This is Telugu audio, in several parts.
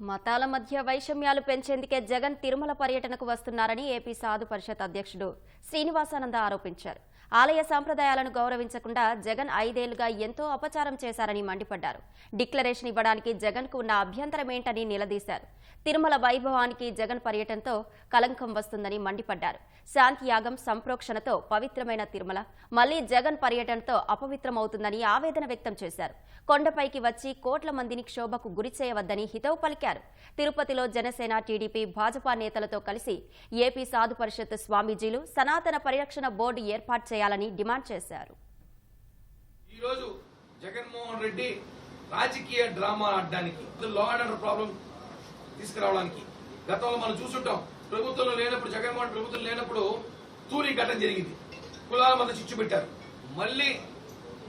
మతాల మధ్య వైషమ్యాలు పెంచేందుకే జగన్ తిరుమల పర్యటనకు వస్తున్నారని ఏపీ సాధు పరిషత్ అధ్యక్షుడు శ్రీనివాసానంద ఆరోపించారు. ఆలయ సాంప్రదాయాలను గౌరవించకుండా జగన్ ఐదేళ్ళుగా ఎంతో అపచారం చేశారని మండిపడ్డారు. డిక్లరేషన్ ఇవ్వడానికి జగన్కు ఉన్న అభ్యంతరమేంటని నిలదీశారు. తిరుమల వైభవానికి జగన్ పర్యటనతో కలంకం వస్తుందని మండిపడ్డారు. శాంతియాగం సంప్రోక్షణతో పవిత్రమైన తిరుమల మళ్ళీ జగన్ పర్యటనతో అపవిత్రమవుతుందని ఆవేదన వ్యక్తం చేశారు. కొండపైకి వచ్చి కోట్ల మందిని క్షోభకు గురిచేయవద్దని హితవు పలికారు. పలికారు. తిరుపతిలో జనసేన టీడీపీ భాజపా నేతలతో కలిసి ఏపీ సాధు పరిషత్ స్వామీజీలు సనాతన పరిరక్షణ బోర్డు ఏర్పాటు చేయాలని డిమాండ్ చేశారు. ఈరోజు జగన్మోహన్ రెడ్డి రాజకీయ డ్రామా ఆడడానికి లా అండ్ ఆర్డర్ ప్రాబ్లం తీసుకురావడానికి గతంలో మనం చూసుంటాం ప్రభుత్వంలో లేనప్పుడు జగన్మోహన్ ప్రభుత్వం లేనప్పుడు తూరి ఘటన జరిగింది. కులాల మధ్య చిచ్చు పెట్టారు. మళ్ళీ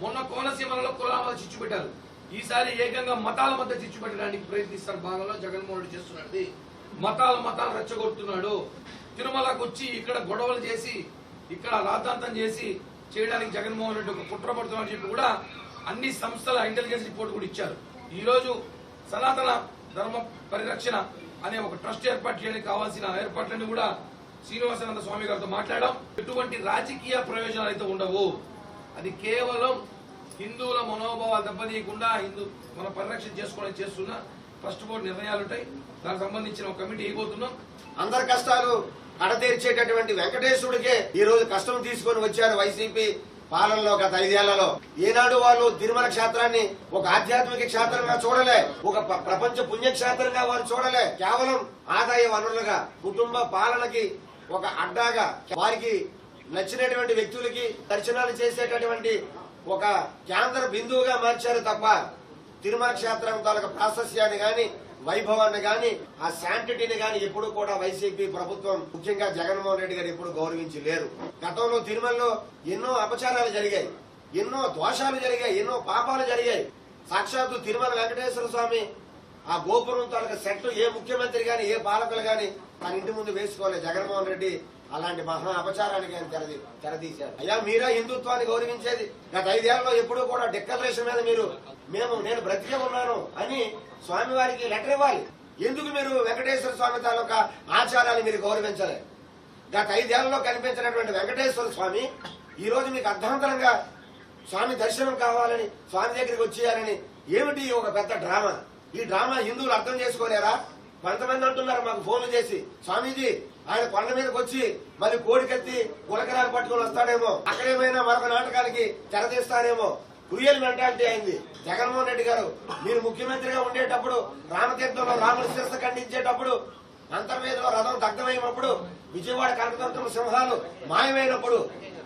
మొన్న కోనసీమలో కులాల మధ్య చిచ్చు పెట్టారు. ఈసారి ఏకంగా మతాల మధ్య చిచ్చుపెట్టడానికి ప్రయత్నిస్తారు భాగంలో జగన్మోహన్ రెడ్డి చేస్తున్నది. మతాల మతాలు రెచ్చగొడుతున్నాడు. తిరుమలకు వచ్చి ఇక్కడ గొడవలు చేసి ఇక్కడ రాద్ధాంతం చేసి చేయడానికి జగన్మోహన్ రెడ్డి ఒక కుట్ర పడుతున్నాడు చెప్పి కూడా అన్ని సంస్థల ఇంటెలిజెన్స్ రిపోర్ట్ కూడా ఇచ్చారు. ఈ రోజు సనాతన ధర్మ పరిరక్షణ అనే ఒక ట్రస్ట్ ఏర్పాటు చేయడానికి కావాల్సిన ఏర్పాట్లన్నీ కూడా శ్రీనివాసానంద స్వామి గారితో మాట్లాడడం ఎటువంటి రాజకీయ ప్రయోజనాలు అయితే ఉండవు. అది కేవలం హిందువుల మనోభావాలు దెబ్బతీయకుండా హిందూ మన పరిరక్షణ చేసుకోవడానికి చేస్తున్న ఫస్ట్ బోర్డు నిర్ణయాలు ఉంటాయి దానికి సంబంధించిన ఒక కమిటీ అయిపోతున్నాం అందరి కష్టాలు అడతీర్చేటటువంటి వెంకటేశ్వరుడికే ఈ రోజు కష్టం తీసుకొని వచ్చారు వైసీపీ పాలనలో గత ఐదేళ్ళలో. ఏనాడు వాళ్ళు తిరుమల క్షేత్రాన్ని ఒక ఆధ్యాత్మిక క్షేత్రంగా చూడలే ఒక ప్రపంచ పుణ్యక్షేత్రంగా వాళ్ళు చూడలే. కేవలం ఆదాయ వనరులుగా కుటుంబ పాలనకి ఒక అడ్డాగా వారికి నచ్చినటువంటి వ్యక్తులకి దర్శనాలు చేసేటటువంటి ఒక కేంద్ర బిందువుగా మార్చారు తప్ప తిరుమల క్షేత్రం తాలూకా ప్రాశస్యాన్ని గాని వైభవాన్ని గాని ఆ శాంటిటీని గాని ఎప్పుడు కూడా వైసీపీ ప్రభుత్వం ముఖ్యంగా జగన్మోహన్ రెడ్డి గారు ఎప్పుడు గౌరవించి లేరు. గతంలో తిరుమలలో ఎన్నో అపచారాలు జరిగాయి ఎన్నో దోషాలు జరిగాయి ఎన్నో పాపాలు జరిగాయి. సాక్షాత్తు తిరుమల వెంకటేశ్వర స్వామి ఆ గోపురం తాలూకా సెట్లు ఏ ముఖ్యమంత్రి గాని ఏ పాలకులు గాని తన ఇంటి ముందు వేసుకోవాలి జగన్మోహన్ రెడ్డి అలాంటి మహా అపచారానికి ఆయన తెరది తెరదీశారు. అయ్యా మీరా హిందుత్వాన్ని గౌరవించేది. గత ఐదేళ్ళలో ఎప్పుడూ కూడా డిక్లరేషన్ మీద మీరు మేము నేను బ్రతికే ఉన్నాను అని స్వామివారికి లెటర్ ఇవ్వాలి. ఎందుకు మీరు వెంకటేశ్వర స్వామి తాలూకా ఆచారాన్ని మీరు గౌరవించలే గత ఐదేళ్ళలో కనిపించినటువంటి వెంకటేశ్వర స్వామి ఈ రోజు మీకు అర్ధాంతరంగా స్వామి దర్శనం కావాలని స్వామి దగ్గరికి వచ్చేయాలని ఏమిటి ఒక పెద్ద డ్రామా? ఈ డ్రామా హిందువులు అర్థం చేసుకోలేరా? కొంతమంది అంటున్నారు మాకు ఫోన్లు చేసి స్వామీజీ ఆయన కొండ మీదకి వచ్చి మరి కోడికెత్తి గులకరాలు పట్టుకొని వస్తాడేమో అక్కడేమైనా మరొక నాటకానికి తెరదీస్తారేమో క్రియల్ మెంటాలిటీ అయింది. జగన్మోహన్ రెడ్డి గారు మీరు ముఖ్యమంత్రిగా ఉండేటప్పుడు రామతీర్థంలో రాముల శిరస్సు ఖండించేటప్పుడు అంతర్వేదిలో రథం దగ్ధమైనప్పుడు విజయవాడ కనకదుర్గం సింహాలు మాయమైనప్పుడు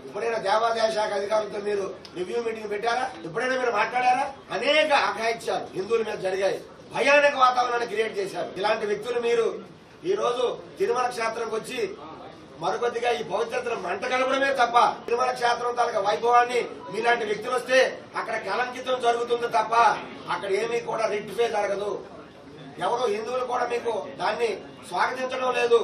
ఎప్పుడైనా దేవాదాయ శాఖ అధికారులతో మీరు రివ్యూ మీటింగ్ పెట్టారా? ఎప్పుడైనా మీరు మాట్లాడారా? అనేక అఘాయిత్యాలు హిందువుల మీద జరిగాయి. భయానక వాతావరణాన్ని క్రియేట్ చేశారు. ఇలాంటి వ్యక్తులు మీరు ఈ రోజు తిరుమల క్షేత్రంకి వచ్చి మరొకటిగా ఈ పవిత్రతను మంట కలపడమే తప్ప తిరుమల క్షేత్రం తాలూకా వైభవాన్ని మీలాంటి వ్యక్తులు వస్తే అక్కడ కలంకితం జరుగుతుంది తప్ప అక్కడ ఏమీ కూడా రెక్టిఫై జరగదు. ఎవరు హిందువులు కూడా మీకు దాన్ని స్వాగతించడం లేదు.